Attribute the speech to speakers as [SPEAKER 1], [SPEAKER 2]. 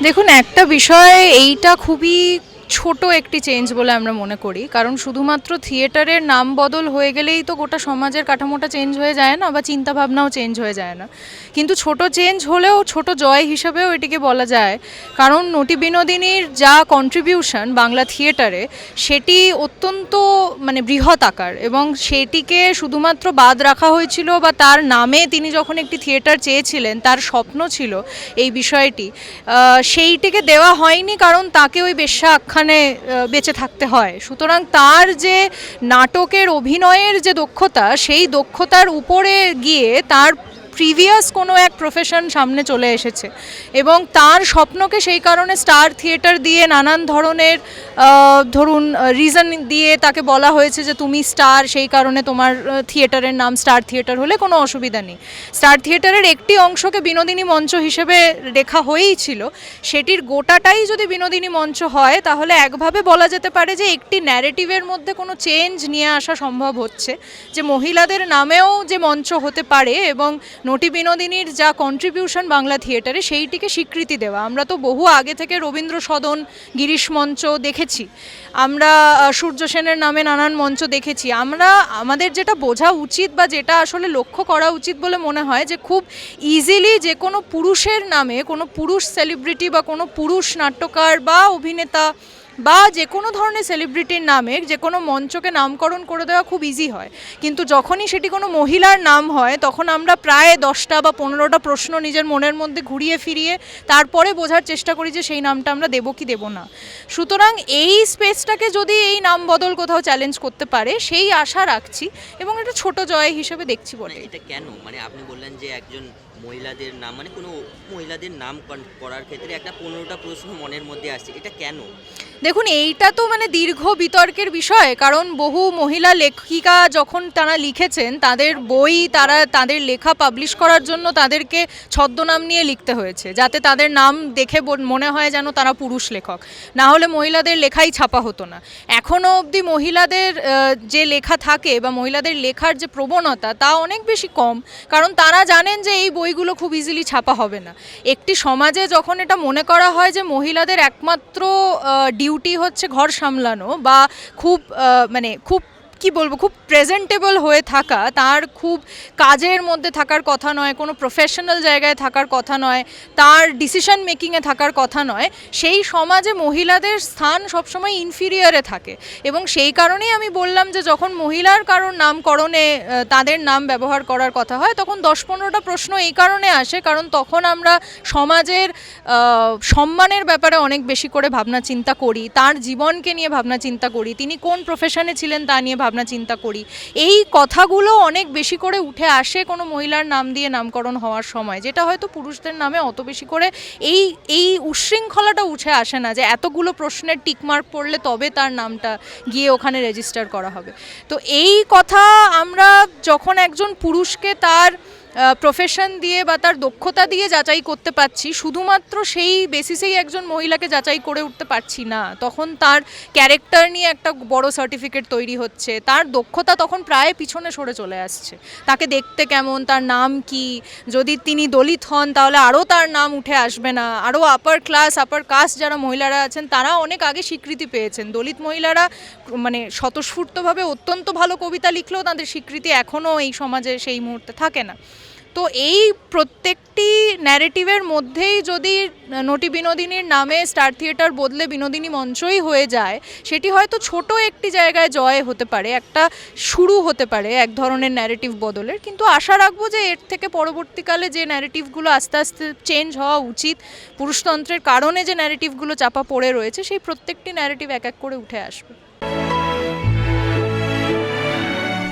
[SPEAKER 1] দেখুন একটা বিষয় এইটা খুবই ছোট একটি চেঞ্জ বলে আমরা মনে করি। কারণ শুধুমাত্র থিয়েটারের নাম বদল হয়ে গেলেই তো গোটা সমাজের কাঠামোটা চেঞ্জ হয়ে যায় না বা চিন্তা ভাবনাও চেঞ্জ হয়ে যায় না। কিন্তু ছোট চেঞ্জ হলেও ছোট জয় হিসাবেও এটিকে বলা যায়। কারণ নটি বিনোদিনীর যা কন্ট্রিবিউশন বাংলা থিয়েটারে, সেটি অত্যন্ত মানে বৃহৎ আকার এবং সেটিকে শুধুমাত্র বাদ রাখা হয়েছিল বা তার নামে তিনি যখন একটি থিয়েটার চেয়েছিলেন, তার স্বপ্ন ছিল এই বিষয়টি। সেইটিকে দেওয়া হয়নি কারণ তাকে ওই বেশ্যা আখ্যানে আহ, বেঁচে থাকতে হয়। সুতরাং তার যে নাটকের অভিনয়ের যে দক্ষতা সেই দক্ষতার উপরে গিয়ে তার প্রিভিয়াস কোনো এক প্রফেশন সামনে চলে এসেছে এবং তার স্বপ্নকে সেই কারণে স্টার থিয়েটার দিয়ে নানান ধরনের ধরুন রিজন দিয়ে তাকে বলা হয়েছে যে তুমি স্টার সেই কারণে তোমার থিয়েটারের নাম স্টার থিয়েটার হলে কোনো অসুবিধা নেই। স্টার থিয়েটারের একটি অংশকে বিনোদিনী মঞ্চ হিসেবে রেখা হয়েই ছিল। সেটির গোটাটাই যদি বিনোদিনী মঞ্চ হয়, তাহলে একভাবে বলা যেতে পারে যে একটি ন্যারেটিভের মধ্যে কোনো চেঞ্জ নিয়ে আসা সম্ভব হচ্ছে। যে মহিলাদের নামেও যে মঞ্চ হতে পারে এবং নটি বিনোদিনীর যা কন্ট্রিবিউশন বাংলা থিয়েটারে সেইটিকে স্বীকৃতি দেওয়া। আমরা তো বহু আগে থেকে রবীন্দ্র সদন, গিরিশ মঞ্চ দেখেছি। আমরা সূর্য সেনের নামে নানান মঞ্চ দেখেছি। আমরা, আমাদের যেটা বোঝা উচিত বা যেটা আসলে লক্ষ্য করা উচিত বলে মনে হয় যে, খুব ইজিলি যে কোনো পুরুষের নামে, কোনো পুরুষ সেলিব্রিটি বা কোনো পুরুষ নাট্যকার বা অভিনেতা বা যে কোনো ধরনের সেলিব্রিটির নামে যে কোনো মঞ্চকে নামকরণ করে দেওয়া খুব ইজি হয়। কিন্তু যখনই সেটি কোনো মহিলার নাম হয়, তখন আমরা প্রায় দশটা বা পনেরোটা প্রশ্ন নিজের মনের মধ্যে ঘুরিয়ে ফিরিয়ে তারপরে বোঝার চেষ্টা করি যে সেই নামটা আমরা দেবো কি দেবো না। সুতরাং এই স্পেসটাকে যদি এই নাম বদল কোথাও চ্যালেঞ্জ করতে পারে, সেই আশা রাখছি এবং এটা ছোট জয় হিসেবে দেখছি
[SPEAKER 2] মানে
[SPEAKER 1] বলে
[SPEAKER 2] এটা কেন? মানে আপনি বললেন যে একজন মহিলাদের নাম মানে কোনো মহিলাদের নাম করার ক্ষেত্রে একটা পনেরোটা প্রশ্ন মনের মধ্যে আসছে। এটা কেন?
[SPEAKER 1] দেখুন, এইটা তো মানে দীর্ঘ বিতর্কের বিষয়, কারণ বহু মহিলা লেখিকা যখন তারা লিখেছেন, তাদের বই তারা, তাদের লেখা পাবলিশ করার জন্য তাদেরকে ছদ্মনাম নিয়ে লিখতে হয়েছে, যাতে তাদের নাম দেখে মনে হয় যেন তারা পুরুষ লেখক। না হলে মহিলাদের লেখাই ছাপা হতো না। এখনও অবধি মহিলাদের যে লেখা থাকে বা মহিলাদের লেখার যে প্রবণতা, তা অনেক বেশি কম, কারণ তারা জানেন যে এই বইগুলো খুব ইজিলি ছাপা হবে না। একটি সমাজে যখন এটা মনে করা হয় যে মহিলাদের একমাত্র ডিউটি হচ্ছে ঘর সামলানো বা খুব মানে খুব কি বলব, খুব প্রেজেন্টেবল হয়ে থাকা, তার খুব কাজের মধ্যে থাকার কথা নয়, কোনো প্রফেশনাল জায়গায় থাকার কথা নয়, তার ডিসিশন মেকিংয়ে থাকার কথা নয়, সেই সমাজে মহিলাদের স্থান সবসময় ইনফিরিয়ারে থাকে। এবং সেই কারণেই আমি বললাম যে, যখন মহিলার কারোর নামকরণে তাদের নাম ব্যবহার করার কথা হয়, তখন দশ পনেরোটা প্রশ্ন এই কারণে আসে, কারণ তখন আমরা সমাজের সম্মানের ব্যাপারে অনেক বেশি করে ভাবনা চিন্তা করি, তার জীবনকে নিয়ে ভাবনা চিন্তা করি, তিনি কোন প্রফেশনে ছিলেন তা নিয়ে ভাবনা চিন্তা করি। এই কথাগুলো অনেক বেশি করে উঠে আসে কোনো মহিলার নাম দিয়ে নামকরণ হওয়ার সময়, যেটা হয়তো পুরুষদের নামে অত বেশি করে এই এই উচ্ছৃঙ্খলাটা উঠে আসে না যে এতগুলো প্রশ্নের টিকমার্ক পড়লে তবে তার নামটা গিয়ে ওখানে রেজিস্টার করা হবে। তো এই কথা আমরা যখন একজন পুরুষকে তার প্রফেশন দিয়ে বা তার দক্ষতা দিয়ে যাচাই করতে পারছি, শুধুমাত্র সেই বেসিসেই একজন মহিলাকে যাচাই করে উঠতে পারছি না। তখন তার ক্যারেক্টার নিয়ে একটা বড় সার্টিফিকেট তৈরি হচ্ছে, তার দক্ষতা তখন প্রায় পিছনে সরে চলে আসছে। তাকে দেখতে কেমন, তার নাম কি? যদি তিনি দলিত হন, তাহলে আরও তার নাম উঠে আসবে না। আরও আপার ক্লাস আপার কাস্ট যারা মহিলারা আছেন, তারা অনেক আগে স্বীকৃতি পেয়েছেন। দলিত মহিলারা মানে স্বতঃস্ফূর্তভাবে অত্যন্ত ভালো কবিতা লিখলেও তাদের স্বীকৃতি এখনও এই সমাজে সেই মুহূর্তে থাকে না। তো এই প্রত্যেকটি ন্যারেটিভের মধ্যেই যদি নটি বিনোদিনীর নামে স্টার থিয়েটার বদলে বিনোদিনী মঞ্চই হয়ে যায়, সেটি হয়তো ছোট একটি জায়গায় জয় হতে পারে, একটা শুরু হতে পারে এক ধরনের ন্যারেটিভ বদলের। কিন্তু আশা রাখব যে এর থেকে পরবর্তীকালে যে ন্যারেটিভগুলো আস্তে আস্তে চেঞ্জ হওয়া উচিত, পুরুষতন্ত্রের কারণে যে ন্যারেটিভগুলো চাপা পড়ে রয়েছে, সেই প্রত্যেকটি ন্যারেটিভ এক এক করে উঠে আসবে।